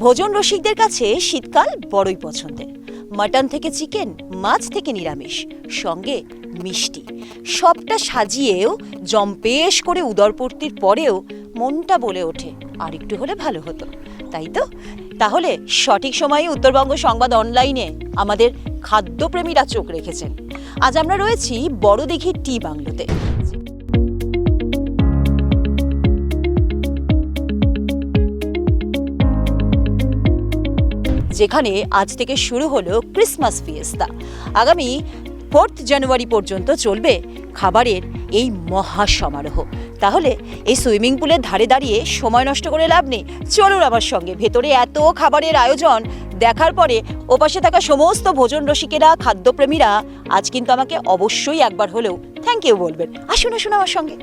ভোজন রসিকদের কাছে শীতকাল বড়ই পছন্দের। মাটন থেকে চিকেন, মাছ থেকে নিরামিষ, সঙ্গে মিষ্টি। সবটা সাজিয়েও, জম্পেশ করে উদরপূর্তির পরেও মনটা বলে ওঠে, আর একটু হলে ভালো হতো। তাই তো? তাহলে সঠিক সময়ে উত্তরবঙ্গ সংবাদ অনলাইনে আমাদের খাদ্যপ্রেমীরা চোখ রেখেছেন। আজ আমরা রয়েছি বড় দিঘির টি বাংলোতে। যেখানে আজ থেকে শুরু হলো ক্রিসমাস ফিয়েস্তা। আগামী ফোর্থ জানুয়ারি পর্যন্ত চলবে খাবারের এই মহা সমারোহ। তাহলে এই সুইমিং পুলের ধারে দাঁড়িয়ে সময় নষ্ট করে লাভ নেই। চলুন আমার সঙ্গে, ভেতরে এত খাবারের আয়োজন। দেখার পরে ওপাশে থাকা সমস্ত ভোজন রসিকেরা, খাদ্যপ্রেমীরা আজ কিন্তু আমাকে অবশ্যই একবার হলেও থ্যাংক ইউ বলবেন। আসুন আসুন আমার সঙ্গে।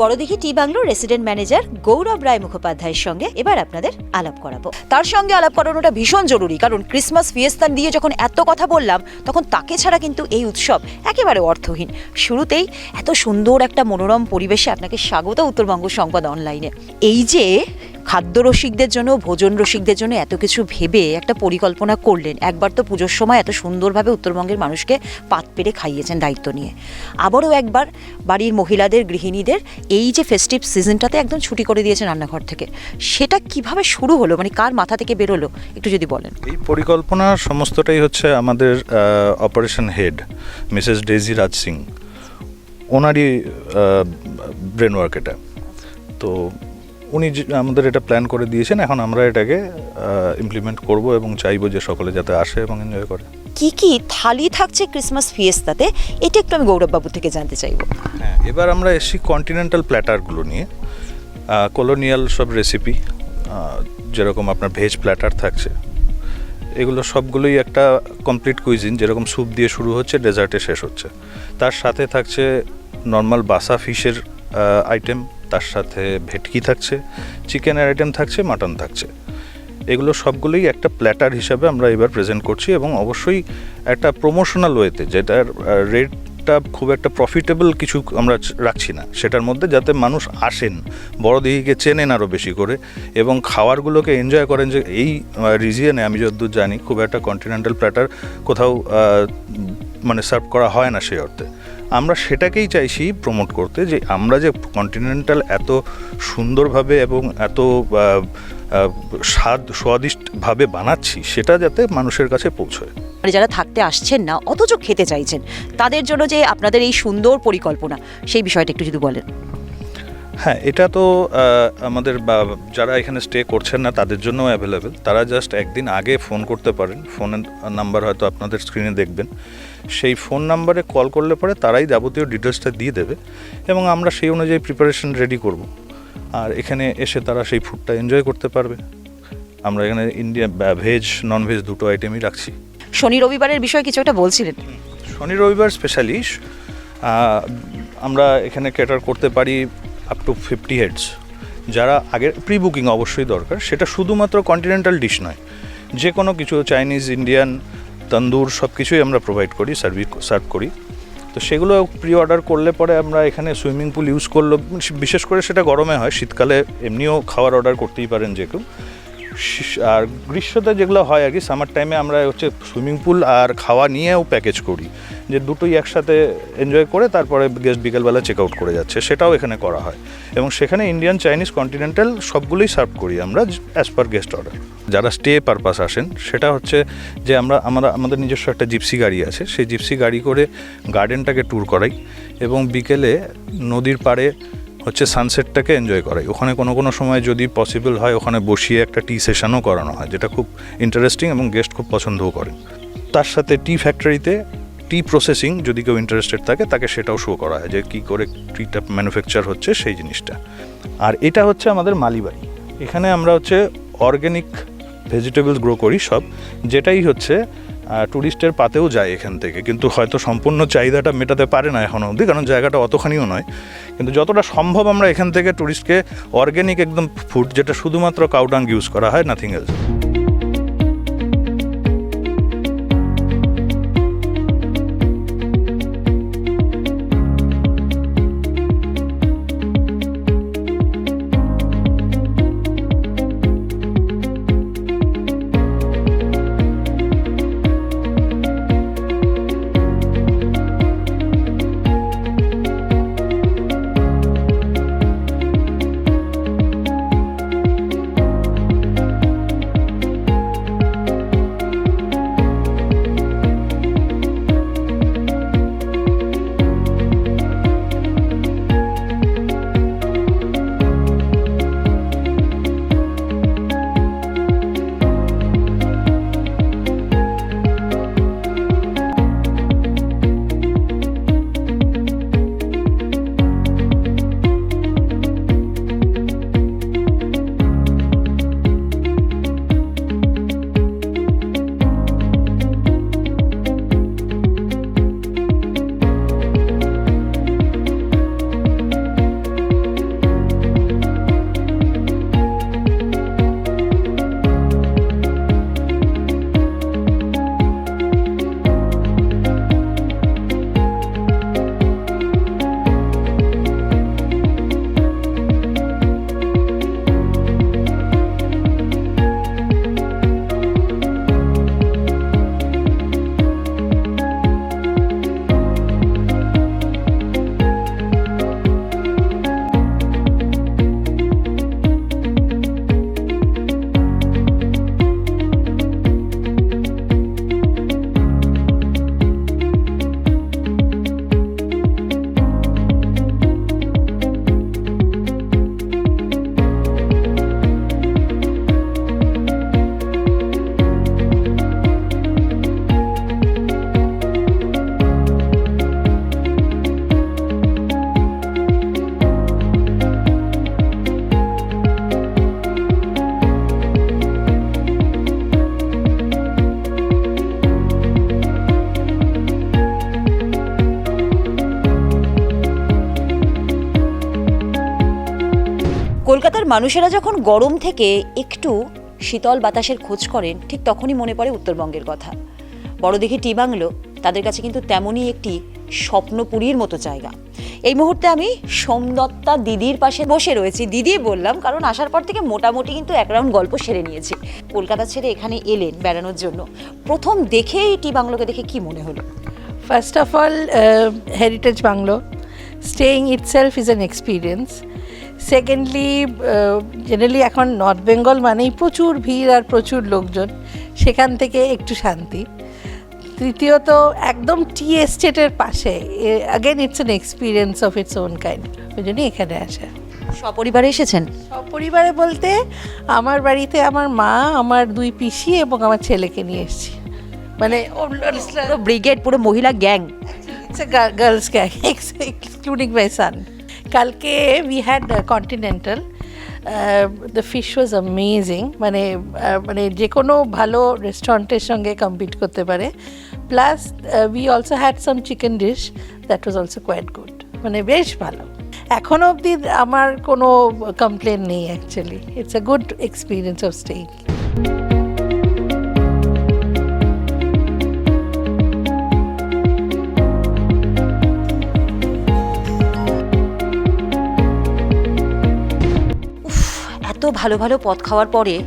বড়দিঘি টি বাংলোর রেসিডেন্ট ম্যানেজার গৌরব রায় মুখোপাধ্যায়ের সঙ্গে এবার আপনাদের আলাপ করাবো। তার সঙ্গে আলাপ করানোটা ভীষণ জরুরি, কারণ ক্রিসমাস ফিয়েস্তান দিয়ে যখন এত কথা বললাম, তখন তাকে ছাড়া কিন্তু এই উৎসব একেবারে অর্থহীন। শুরুতেই এত সুন্দর একটা মনোরম পরিবেশে আপনাকে স্বাগত উত্তরবঙ্গ সংবাদ অনলাইনে। এই যে খাদ্য রসিকদের জন্য, ভোজন রসিকদের জন্য এত কিছু ভেবে একটা পরিকল্পনা করলেন। একবার তো পুজোর সময় এত সুন্দরভাবে উত্তরবঙ্গের মানুষকে পাত পেরে খাইয়েছেন দায়িত্ব নিয়ে। আবারও একবার বাড়ির মহিলাদের, গৃহিণীদের এই যে ফেস্টিভ সিজনটাতে একদম ছুটি করে দিয়েছেন রান্নাঘর থেকে। সেটা কীভাবে শুরু হলো? মানে কার মাথা থেকে বেরোলো? একটু যদি বলেন। এই পরিকল্পনা সমস্তটাই হচ্ছে আমাদের operation head Mrs Daisy Raj Singh. ওনারই ব্রেন ওয়ার্ক এটা। তো উনি যে- আমাদের এটা প্ল্যান করে দিয়েছেন এখন আমরা এটাকে ইমপ্লিমেন্ট করব এবং চাইব যে সকলে যাতে আসে এবং এনজয় করে। কি কি থালি থাকছে ক্রিসমাস ফিয়েস্তাতে এটা একটু আমি গৌরববাবু থেকে জানতে চাইব। হ্যাঁ এবার আমরা এসছি কন্টিনেন্টাল প্ল্যাটারগুলো নিয়ে। কলোনিয়াল সব রেসিপি যেরকম আপনার ভেজ প্ল্যাটার থাকছে। এগুলো সবগুলোই একটা কমপ্লিট কুইজিন যেরকম স্যুপ দিয়ে শুরু হচ্ছে ডেজার্টে শেষ হচ্ছে। তার সাথে থাকছে নর্মাল বাসা ফিশের আইটেম তার সাথে ভেটকি থাকছে, চিকেনের আইটেম থাকছে, মাটন থাকছে। এগুলো সবগুলোই একটা প্ল্যাটার হিসাবে আমরা এবার প্রেজেন্ট করছি এবং অবশ্যই একটা প্রমোশনাল ওয়েতে যেটার রেটটা খুব একটা প্রফিটেবল কিছু আমরা রাখছি না। সেটার মধ্যে যাতে মানুষ আসেন বড় দিঘিকে চেনেন আরও বেশি করে এবং খাওয়ারগুলোকে এনজয় করেন যে এই রিজিয়নে আমি যতদূর জানি, খুব একটা কন্টিনেন্টাল প্ল্যাটার কোথাও মানে সার্ভ করা হয় না সেই অর্থে। আমরা সেটাকেই চাইছি প্রমোট করতে যে আমরা যে কন্টিনেন্টাল এত সুন্দরভাবে এবং এত স্বাদ, স্বাদিষ্টভাবে বানাচ্ছি, সেটা যাতে মানুষের কাছে পৌঁছয়। মানে যারা থাকতে আসছেন না, অথচ খেতে চাইছেন, তাদের জন্য যে আপনাদের এই সুন্দর পরিকল্পনা, সেই বিষয়টা একটু যদি বলেন। হ্যাঁ এটা তো আমাদের বা- যারা এখানে স্টে করছেন না তাদের জন্য অ্যাভেলেবেল তারা জাস্ট একদিন আগে ফোন করতে পারেন। ফোনের নাম্বার হয়তো আপনাদের স্ক্রিনে দেখবেন। সেই ফোন নাম্বারে কল করলে পরে তারাই যাবতীয় ডিটেলসটা দিয়ে দেবে এবং আমরা সেই অনুযায়ী প্রিপারেশন রেডি করব। আর এখানে এসে তারা সেই ফুডটা এনজয় করতে পারবে। আমরা এখানে ইন্ডিয়া ভেজ নন ভেজ দুটো আইটেমই রাখছি। শনি রবিবারের বিষয়ে কিছু একটা বলছিলেন। শনি রবিবার স্পেশালি আমরা এখানে ক্যাটার করতে পারি আপ টু ফিফটি হেডস যারা আগের প্রি বুকিং অবশ্যই দরকার। সেটা শুধুমাত্র কন্টিনেন্টাল ডিশ নয় যে কোনো কিছু চাইনিজ ইন্ডিয়ান তন্দুর সব কিছুই আমরা প্রোভাইড করি সার্ভি সার্ভ করি। তো সেগুলো প্রি অর্ডার করলে পরে আমরা এখানে সুইমিং পুল ইউজ করল বিশেষ করে সেটা গরমে হয়, শীতকালে এমনিও খাবার অর্ডার করতেই পারেন যে কেউ। আর গ্রীষ্মতে যেগুলো হয় আর কি সামার টাইমে আমরা হচ্ছে সুইমিং পুল আর খাওয়া নিয়েও প্যাকেজ করি। যে দুটোই একসাথে এনজয় করে তারপরে গেস্ট বিকেলবেলা চেক আউট করে যাচ্ছে, সেটাও এখানে করা হয়। এবং সেখানে ইন্ডিয়ান চাইনিজ কন্টিনেন্টাল সবগুলোই সার্ভ করি আমরা অ্যাজ পার গেস্ট অর্ডার যারা স্টে পারপাস আসেন, সেটা হচ্ছে যে আমরা আমরা, আমাদের নিজস্ব একটা জিপসি গাড়ি আছে, সেই জিপসি গাড়ি করে গার্ডেনটাকে ট্যুর করাই এবং বিকেলে নদীর পাড়ে হচ্ছে সানসেটটাকে এনজয় করাই। ওখানে কোনো কোনো সময় যদি পসিবল হয়, ওখানে বসিয়ে একটা টি সেশনও করানো হয়, যেটা খুব ইন্টারেস্টিং এবং গেস্ট খুব পছন্দও করেন। তার সাথে টি ফ্যাক্টরিতে টি প্রসেসিং যদি কেউ ইন্টারেস্টেড থাকে, তাকে সেটাও শো করা হয় যে কী করে টিটা ম্যানুফ্যাকচার হচ্ছে সেই জিনিসটা। আর এটা হচ্ছে আমাদের মালিবাড়ি। এখানে আমরা হচ্ছে অর্গ্যানিক ভেজিটেবলস গ্রো করি সব, যেটাই হচ্ছে ট্যুরিস্টের পাতেও যায় এখান থেকে। কিন্তু হয়তো সম্পূর্ণ চাহিদাটা মেটাতে পারে না এখনও অবধি, কারণ জায়গাটা অতখানিও নয়। কিন্তু যতটা সম্ভব আমরা এখান থেকে ট্যুরিস্টকে অর্গ্যানিক একদম ফুড যেটা শুধুমাত্র কাউডাং ইউজ করা হয় নাথিং এলস কলকাতার মানুষেরা যখন গরম থেকে একটু শীতল বাতাসের খোঁজ করেন, ঠিক তখনই মনে পড়ে উত্তরবঙ্গের কথা। বড় দেখি টি বাংলো, তাদের কাছে কিন্তু তেমনই একটি স্বপ্নপুরীর মতো জায়গা। এই মুহূর্তে আমি সোমদত্তা দিদির পাশে বসে রয়েছি। দিদি বললাম, কারণ আসার পর থেকে মোটামুটি কিন্তু এক রাউন্ড গল্প সেরে নিয়েছি। কলকাতা ছেড়ে এখানে এলেন বেড়ানোর জন্য। প্রথম দেখেই টি বাংলোকে দেখে কি মনে হলো? First of all heritage bungalow. Bungalow. Itself is an experience. Secondly generally এখন নর্থ বেঙ্গল মানেই প্রচুর ভিড় আর প্রচুর লোকজন সেখান থেকে একটু শান্তি। তৃতীয়ত একদম টি এস্টেটের পাশে again it's an experience of its own kind ওই জন্যই এখানে আসা। সপরিবারে এসেছেন? সপরিবারে বলতে আমার বাড়িতে আমার মা আমার দুই পিসি এবং আমার ছেলেকে নিয়ে এসেছি। মানে ব্রিগেড পুরো মহিলা gang. Girl, girls gang, excluding my son. কালকে we had continental the fish was amazing মানে আহ, মানে যে কোনো ভালো রেস্টুরেন্টের সঙ্গে কম্পিট করতে পারে। Plus we also had some chicken dish that was also quite good মানে বেশ ভালো। এখনও অবধি আমার কোনো কমপ্লেন নেই actually it's a good experience of staying ভালো ভালো পদ খাওয়ার পরে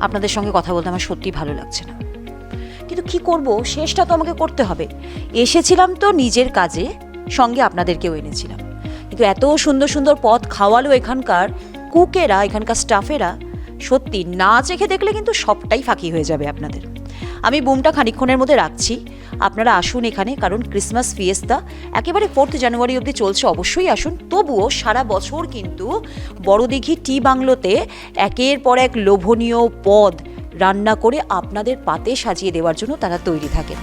আপনাদের সঙ্গে কথা বলতে আমার সত্যি ভালো লাগছে না। কিন্তু কি করব? শেষটা তো আমাকে করতে হবে। এসেছিলাম তো নিজের কাজে, সঙ্গে আপনাদেরকেও এনেছিলাম। কিন্তু এত সুন্দর সুন্দর পদ খাওয়ালো এখানকার কুকেরা, এখানকার স্টাফেরা, সত্যি না চেখে দেখলে কিন্তু সবটাই ফাঁকি হয়ে যাবে আপনাদের। আমি বুমটা খানিক্ষণের মধ্যে রাখছি। আপনারা আসুন এখানে, কারণ ক্রিসমাস ফিয়েস্তা একেবারে ফোর্থ জানুয়ারি অবধি চলছে, অবশ্যই আসুন। তবুও সারা বছর কিন্তু বড়দিঘি টি বাংলোতে একের পর এক লোভনীয় পদ রান্না করে আপনাদের পাতে সাজিয়ে দেওয়ার জন্য তারা তৈরি থাকে